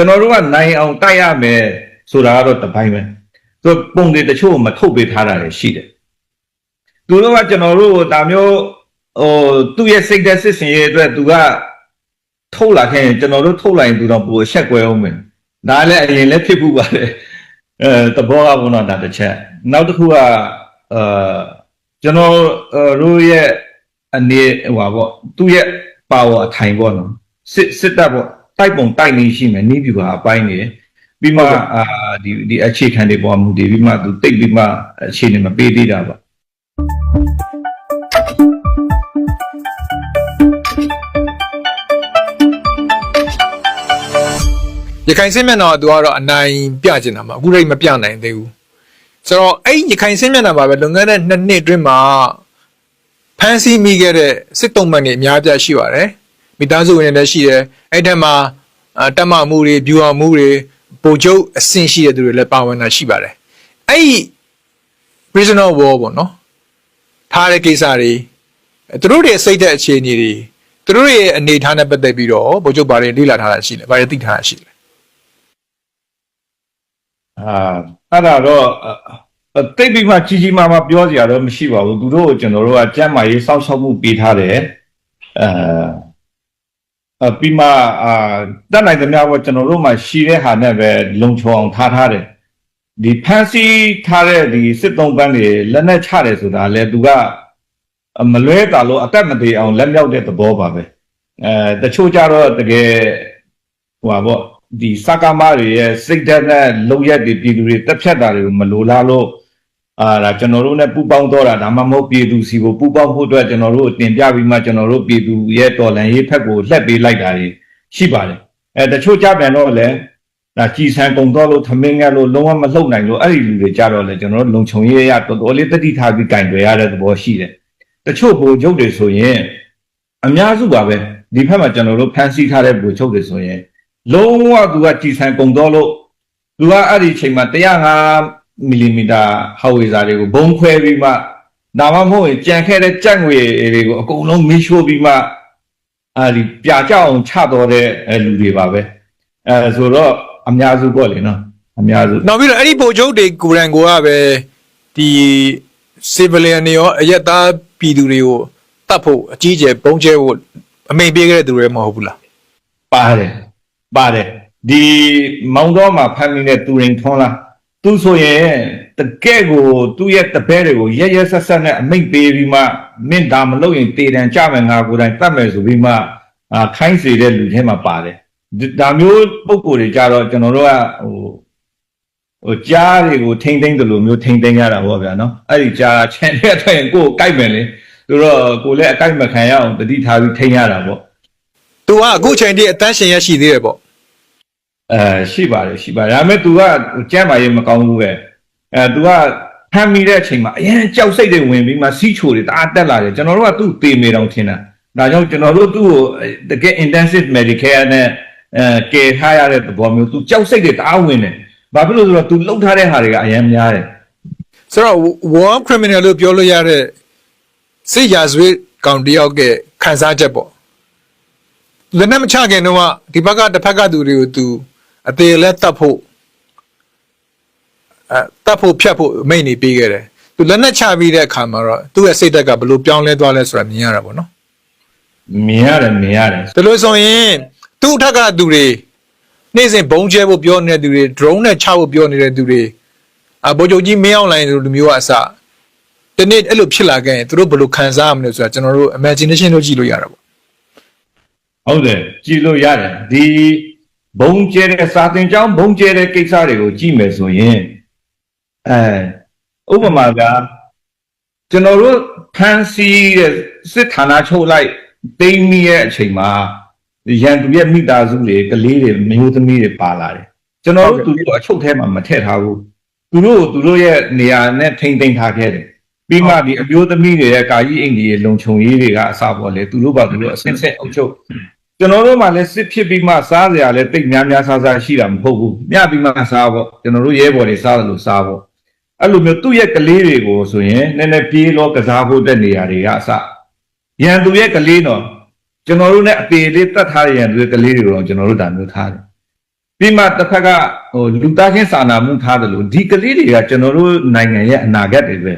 ကျွန်တော်တို့ကနိုင်အောင်တိုက်ရမယ်ဆိုတာကတော့တစ်ပိုင်းပဲသူပုံတွေတချို့မထုတ်ပေးထားတာလည်းရှိတယ်သူတို့ကကျွန်တော်တို့ကိုဒါမျိုးဟိုသူ့ရဲ့စိတ်သက်စစ်စင်ရဲ့အတွက်သူကထုတ်လာခဲ့ရင်ကျွန်တော်တို့ထုတ်လိုက်ရင်သူတော့ပိုအဆက်ကွဲအောင်မယ်ဒါလည်းအရင်လည်းဖြစ်ဘူးပါလေအဲတဘောကဘုံတော့ဒါတစ်ချက်နောက်တစ်ခုကအဲကျွန်တော်တို့ရဲ့အနေဟိုပါပေါ့သူ့ရဲ့ပါဝါအထိုင်ပေါ့နော်စစ်စစ်တပ်ပေါ့ တိုက်ပုံတိုက်နေရှိမယ်နီးပြူပါအပိုင်းနေတယ်ပြီးမှအာဒီဒီအခြေခံတွေပေါ်မူတည်ပြီးမှသူတိတ်ပြီးမှအခြေအနေမပေးသေးတာပါရခိုင်စစ်မျက်နှာကသူကတော့အနိုင်ပြကျင်တာမှာအခုရိတ်မပြနိုင်သေးဘူးဆိုတော့အဲ့ဒီရခိုင်စစ်မျက်နှာမှာပဲလွန်ခဲ့တဲ့နှစ်နှစ်အတွင်းမှာဖမ်းဆီးမိခဲ့တဲ့စစ်တုံးမှန်တွေအများပြားရှိပါတယ် မိသားစုဝင်တွေလည်းရှိတယ်အဲ့ထက်မှာအာတက်မမှုတွေဗျူဟာမှုတွေပုံကျုပ်အဆင့်ရှိတဲ့သူတွေလည်းပါဝင်တာရှိပါတယ်အဲ့ဒီ prisoner of war ပေါ့နော်ထားတဲ့ကိစ္စတွေသူတို့တွေစိတ်တဲ့အခြေအနေတွေသူတို့ရဲ့အနေအထားနဲ့ပတ်သက်ပြီးတော့ပုံကျုပ်ဘာတွေလေ့လာထားတာရှိလဲဘာတွေသိထားတာရှိလဲအာအဲ့ဒါတော့အတိတ်ပြီးမှကြီးကြီးမားမားပြောစရာတော့မရှိပါဘူးသူတို့ကိုကျွန်တော်တို့ကကြမ်းမာရေးစောင့်ရှောက်မှုပေးထားတယ်အဲအ ပြီးမှအာတတ်နိုင်သမျှပေါ့ကျွန်တော်တို့မှရှိတဲ့ဟာနဲ့ပဲလုံခြုံအောင်ထားထားတယ်ဒီဖန်စီထားတဲ့ဒီစစ်သုံးပန်းတွေလက်နဲ့ချတယ်ဆိုတာလဲသူကအမလွဲတာလို့အတက်မသေးအောင်လက်မြောက်တဲ့သဘောပါပဲအဲတချို့ကြတော့တကယ်ဟိုပါပေါ့ဒီစကားမတွေရဲ့စိတ်ဓာတ်နဲ့လုံရက်တွေပြည်သူတွေတက်ဖြတ်တာတွေကိုမလိုလားလို့ အာဒါကျွန်တော်တို့ ਨੇ ပူပေါင်းတော့တာဒါမှမဟုတ်ပြည်သူစီကိုပူပေါင်းဖို့အတွက်ကျွန်တော်တို့တင်ပြပြီးမှကျွန်တော်တို့ပြည်သူရဲ့တော်လှန်ရေးဖက်ကိုလှက်ပေးလိုက်တာတွေရှိပါတယ်အဲတချို့ကြပြန်တော့လည်းဒါကြည်ဆန်ကုံတော့လို့သမင်းငယ်လို့လုံးဝမလှုပ်နိုင်လို့အဲ့ဒီလူတွေကြတော့လေကျွန်တော်တို့လုံခြုံရေးရတော်တော်လေးတတိထားပြီးကင်တွေရတဲ့သဘောရှိတယ်တချို့ဘိုလ်ချုပ်တွေဆိုရင်အများစုပါပဲဒီဖက်မှာကျွန်တော်တို့ဖန်ဆီးထားတဲ့ဘိုလ်ချုပ်တွေဆိုရင်လုံးဝသူကကြည်ဆန်ကုန်တော့လို့သူကအဲ့ဒီချိန်မှာ105 မီလီမီတာဟောက်ဝေဇာတွေကိုဘုံခွဲပြီးမှဒါမှမဟုတ်ရင်ကြံခဲ့တဲ့ကြက်ငွေတွေကိုအကုန်လုံးမီးရှို့ပြီးမှအဲ့ဒီပြကြအောင်ချတော်တဲ့အဲ့လူတွေပါပဲအဲဆိုတော့အများစုပေါ့လေနော်အများစုနောက်ပြီးတော့အဲ့ဒီပုံချုပ်တွေကိုယ်တိုင်ကိုကပဲဒီ civilian တွေရောအရက်သားပြည်သူတွေကိုတတ်ဖို့အကြီးအကျယ်ပုံကျဲဖို့အမိန်ပေးခဲ့တဲ့သူတွေမဟုတ်ဘူးလားပါတယ်ပါတယ်ဒီမောင်တော်မှာဖမ်းမိတဲ့သူရင်ထွန်းလား သူဆိုရင်တကယ့်ကိုသူ့ရဲ့တပည့်တွေကိုရရဆက်ဆက်နဲ့အမိတ်ပေးပြီးမှမင်းဒါမလုပ်ရင်တေတံကြမယ်ငါကိုယ်တိုင်တတ်မယ်ဆိုပြီးမှအာခိုင်းစေတဲ့လူထဲမှာပါတယ်ဒီဒါမျိုးပုံကိုယ်တွေကြတော့ကျွန်တော်တို့ကဟိုဟိုကြားတွေကိုထိမ့်သိမ့်တယ်လို့မျိုးထိမ့်သိမ့်ရတာပေါ့ဗျာနော်အဲ့ဒီကြားချန်တဲ့အတွက်ကိုယ်ကိုကြိုက်မယ်လေသူတော့ကိုယ်လည်းအကြိုက်မခံရအောင်တတိထားပြီးထိမ့်ရတာပေါ့သူကအခုချိန်ထိအတန်းရှင်ရရှိသေးတယ်ပေါ့ အဲရှိပါတယ်ရှိပါတယ်ဒါပေမဲ့ तू ကကြမ်းပါရေးမကောင်းဘူးပဲအဲ तू ကဖမ်းမိတဲ့အချိန်မှာအရင်ကြောက်စိတ်တွေဝင်ပြီးမှစီးချိုတွေတအားတက်လာတယ်ကျွန်တော်တို့ကသူ့တေမေတောင်ထင်တာဒါကြောင့်ကျွန်တော်တို့သူ့ကိုတကယ် intensive medicare နဲ့အဲကယ်ထားရတဲ့သဘောမျိုး तू ကြောက်စိတ်တွေတအားဝင်တယ်ဘာဖြစ်လို့လဲဆိုတော့ तू လှုပ်ထားတဲ့ဟာတွေကအရင်များတယ် ဆိုတော့ war criminal လို့ပြောလို့ရတဲ့စစ်ရာဇဝတ်ကောင်တယောက်ကခံစားချက်ပေါ့လက်နဲ့မချခင်တော့ကဒီဘက်ကတစ်ဖက်ကသူတွေကိုသူ အသေးလက်တတ်ဖို့အဲတတ်ဖို့ဖြတ်ဖို့မိတ်နေပေးခဲ့တယ်သူလက်နဲ့ချပြီးတဲ့အခါမှာတော့သူ့ရဲ့စိတ်ဓာတ်ကဘယ်လိုပြောင်းလဲသွားလဲဆိုတာမြင်ရတာပေါ့နော်မြင်ရတယ်မြင်ရတယ်ဒါလို့ဆိုရင်သူ့အထက်ကသူတွေနေ့စဉ်ဘုံကျဲဖို့ပြောနေတဲ့သူတွေ drone နဲ့ချဖို့ပြောနေတဲ့သူတွေအဘိုးချုပ်ကြီးမင်းအောင်လိုင်းတို့လူမျိုးကအစဒီနေ့အဲ့လိုဖြစ်လာခဲ့ရင်သူတို့ဘယ်လိုခံစားရမလဲဆိုတာကျွန်တော်တို့ imagination လုပ်ကြည့်လို့ရတာပေါ့ဟုတ်တယ်ကြည်လို့ရတယ်ဒီ ဘုံကျဲတဲ့စာတင်ကျောင်းဘုံကျဲတဲ့ကိစ္စတွေကိုကြည့်မယ်ဆိုရင်အဲဥပမာကကျွန်တော်တို့ဖန်စီတဲ့စစ်ဌာနချုပ်လိုက်တိမ့်မိရဲ့အချိန်မှာရန်သူရဲ့မိသားစုတွေကလေးတွေမျိုးသမီးတွေပါလာတယ်ကျွန်တော်တို့သူတို့အချုပ်ထဲမှာမထည့်ထားဘူးသူတို့ကိုသူတို့ရဲ့နေရာနဲ့ထိမ့်သိမ်းထားခဲ့တယ်ပြီးမှဒီအမျိုးသမီးတွေရဲ့ကာကြီးအိမ်ကြီးရဲ့လုံခြုံရေးတွေကအစားပေါ်လေသူတို့ပါသူတို့အစင်းဆက်အုပ်ချုပ် ကျွန်တော်တို့မှလည်းစစ်ဖြစ်ပြီးမှစားစရာလည်းတိတ်များများစားစားရှိတာမဟုတ်ဘူးမြပြီးမှစားပေါ့ကျွန်တော်တို့ရဲဘော်တွေစားတယ်လို့စားပေါ့အဲ့လိုမျိုးသူ့ရဲ့ကလေးတွေကိုဆိုရင်နည်းနည်းပြေးလို့ကစားဖို့တဲ့နေရာတွေကအစရန်သူရဲ့ကလေးတော့ကျွန်တော်တို့ ਨੇ အပေလေးတတ်ထားတဲ့ရန်သူရဲ့ကလေးတွေကိုတော့ကျွန်တော်တို့ဒါမျိုးထားတယ်ပြီးမှတစ်ဖက်ကဟိုလူသားချင်းစာနာမှုထားတယ်လို့ဒီကလေးတွေကကျွန်တော်တို့နိုင်ငံရဲ့အနာဂတ်တွေပဲ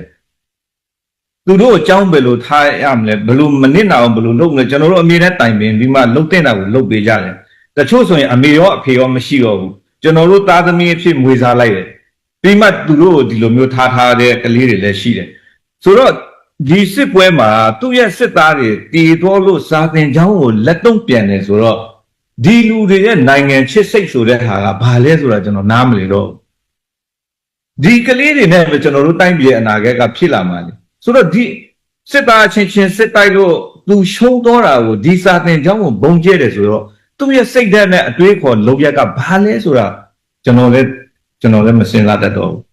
သူတို့အကြောင်းဘယ်လိုထားရမလဲဘယ်လိုမနစ်နာအောင်ဘယ်လိုလုပ်မလဲကျွန်တော်တို့အမြဲတမ်းတိုင်ပင်ပြီးမှလှုပ်တဲ့တာကိုလှုပ်ပေးကြတယ်တချို့ဆိုရင်အမေရောအဖေရောမရှိတော့ဘူးကျွန်တော်တို့သားသမီးအဖြစ်မွေးစားလိုက်တယ်ပြီးမှသူတို့ကိုဒီလိုမျိုးထားထားတဲ့ကလေးတွေလည်းရှိတယ်ဆိုတော့ဒီစစ်ပွဲမှာသူ့ရဲ့စစ်သားတွေတည်တော်လို့စာသင်ကျောင်းကိုလက်တုံ့ပြန်တယ်ဆိုတော့ဒီလူတွေရဲ့နိုင်ငံချစ်စိတ်ဆိုတဲ့ဟာကဘာလဲဆိုတာကျွန်တော်နားမလည်တော့ဘူးဒီကလေးတွေနဲ့ပဲကျွန်တော်တို့တိုင်းပြည်ရဲ့အနာဂတ်ကဖြစ်လာမှာလေ ဆိုတော့ဒီစစ်သားချင်းချင်းစစ်တိုက်လို့သူရှုံးတော့တာကိုဒီစာတင်ကြောင်းကိုဘုံကျဲတယ်ဆိုတော့သူ့ရဲ့စိတ်ဓာတ်နဲ့အတွေးခေါ်လုံရက်ကဘာလဲဆိုတာကျွန်တော်လည်းကျွန်တော်လည်းမစင်လာတတ်တော့ဘူး